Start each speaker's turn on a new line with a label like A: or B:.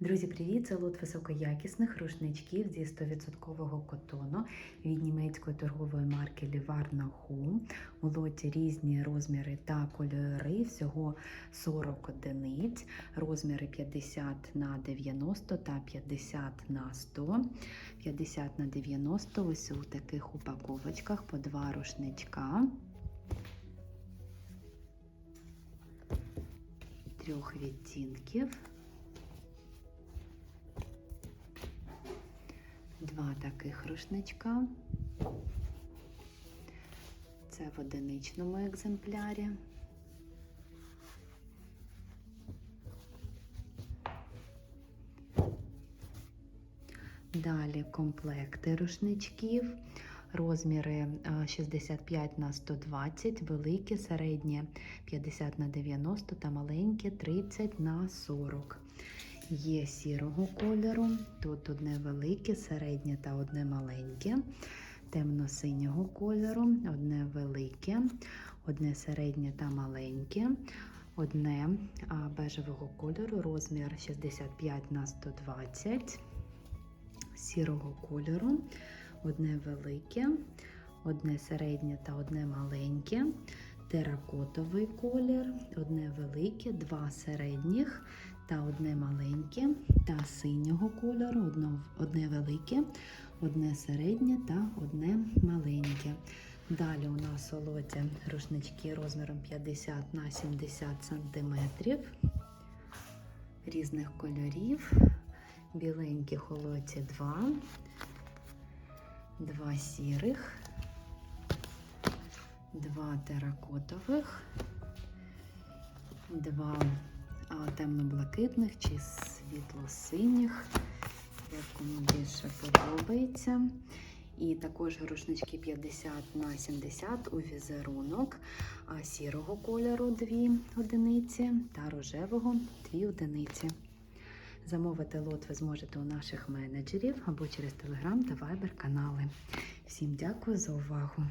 A: Друзі, привіт! Це лот високоякісних рушничків зі 100% котону від німецької торгової марки Livarna Home. У лоті різні розміри та кольори, всього 40 одиниць, розміри 50 на 90 та 50 на 100. 50 на 90 ось у таких упаковочках по два рушничка. Трьох відтінків. Два таких рушничка. Це в одиничному екземплярі. Далі комплекти рушничків. Розміри 65 на 120, великі, середні 50 на 90 та маленькі 30 на 40. Є сірого кольору, тут одне велике, середнє та одне маленьке, темно-синього кольору, одне велике, одне середнє та маленьке, одне бежевого кольору, розмір 65 на 120, сірого кольору, одне велике, одне середнє та одне маленьке. Теракотовий колір, одне велике, два середніх та одне маленьке, та синього кольору, одно, одне велике, одне середнє та одне маленьке. Далі у нас у лоті рушнички розміром 50 на 70 см різних кольорів. Біленьких у лоті 2, два сірих, два теракотових, два темно-блакитних чи світло-синіх, як кому більше подобається. І також рушнички 50 на 70 у візерунок сірого кольору 2 одиниці та рожевого 2 одиниці. Замовити лот ви зможете у наших менеджерів або через Telegram та Viber канали. Всім дякую за увагу!